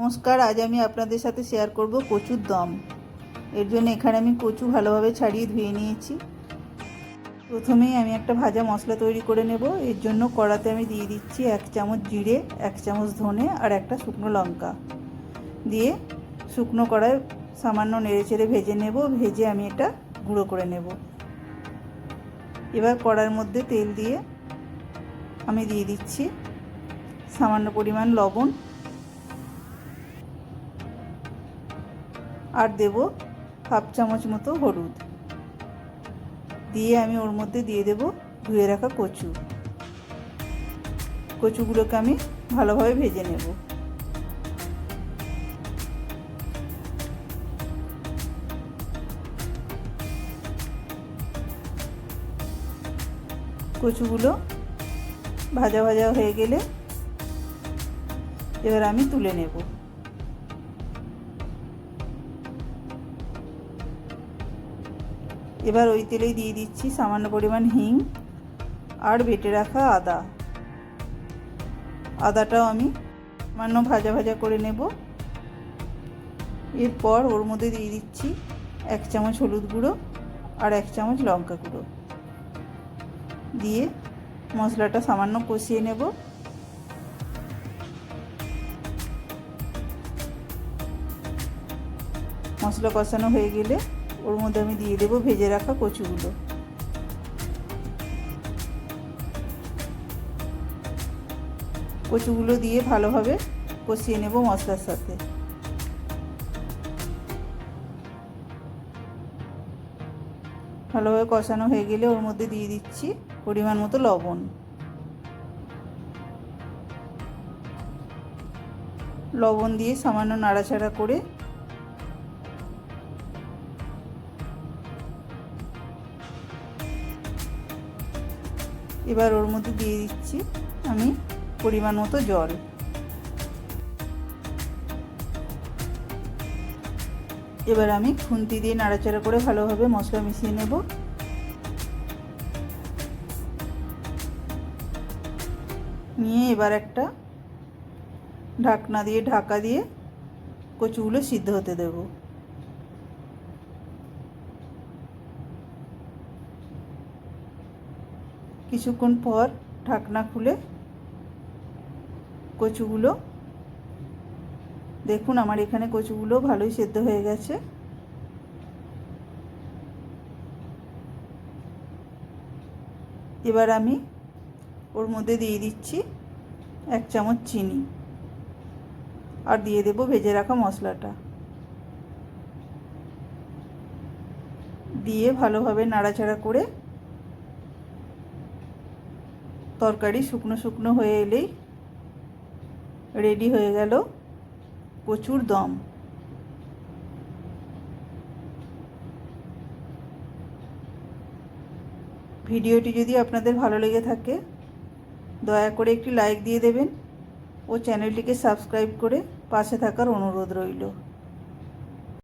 নমস্কার, আজ আমি আপনাদের সাথে শেয়ার করব কচুর দম। এর জন্য এখানে আমি কচু ভালোভাবে ছাড়িয়ে ধুয়ে নিয়েছি। প্রথমেই আমি একটা ভাজা মশলা তৈরি করে নেব। এর জন্য কড়াতে আমি দিয়ে দিচ্ছি এক চামচ জিরে, এক চামচ ধনে আর একটা শুকনো লঙ্কা। দিয়ে শুকনো কড়ায় সামান্য নেড়ে চেড়ে ভেজে নেব। ভেজে আমি এটা গুঁড়ো করে নেব। এবার কড়ার মধ্যে তেল দিয়ে আমি দিয়ে দিচ্ছি সামান্য পরিমাণ লবণ। আর দেব হাফ চামচ মতো হলুদ। দিয়ে আমি ওর মধ্যে দিয়ে দেব ধুয়ে রাখা কচু। কচুগুলোকে আমি ভালোভাবে ভেজে নেব। কচুগুলো ভাজা ভাজা হয়ে গেলে এবার আমি তুলে নেব। এবার ওই তেলেই দিয়ে দিচ্ছি সামান্য পরিমাণ হিং আর বেটে রাখা আদা। আদাটাও আমি সামান্য ভাজা ভাজা করে নেব। এরপর ওর মধ্যে দিয়ে দিচ্ছি এক চামচ হলুদ গুঁড়ো আর এক চামচ লঙ্কা গুঁড়ো। দিয়ে মশলাটা সামান্য কষিয়ে নেব। মশলা কষানো হয়ে গেলে ওর মধ্যে আমি দিয়ে দেবো, ভেজে রাখা কচুগুলো। কচুগুলো দিয়ে ভালোভাবে কষিয়ে নেব মশলার সাথে। ভালোভাবে কষানো হয়ে গেলে ওর মধ্যে দিয়ে দিচ্ছি পরিমাণ মতো লবণ। লবণ দিয়ে সামান্য নাড়াচাড়া করে এবার ওর মধ্যে দিয়ে দিচ্ছি আমি পরিমাণ মতো জল। এবার আমি খুন্তি দিয়ে নাড়াচাড়া করে ভালোভাবে মশলা মিশিয়ে নেব। নিয়ে এবার একটা ঢাকনা দিয়ে, ঢাকা দিয়ে কচুগুলো সিদ্ধ হতে দেবো। কিছুক্ষণ পর ঢাকনা খুলে কচুগুলো, দেখুন আমার এখানে কচুগুলো ভালোই সেদ্ধ হয়ে গেছে। এবার আমি ওর মধ্যে দিয়ে দিচ্ছি এক চামচ চিনি আর দিয়ে দেব ভেজে রাখা মশলাটা। দিয়ে ভালোভাবে নাড়াচাড়া করে তরকারি শুকনো শুকনো হয়ে এলেই রেডি হয়ে গেল কচুর দম। ভিডিওটি যদি আপনাদের ভালো লেগে থাকে, দয়া করে একটি লাইক দিয়ে দেবেন ও চ্যানেলটিকে সাবস্ক্রাইব করে পাশে থাকার অনুরোধ রইল।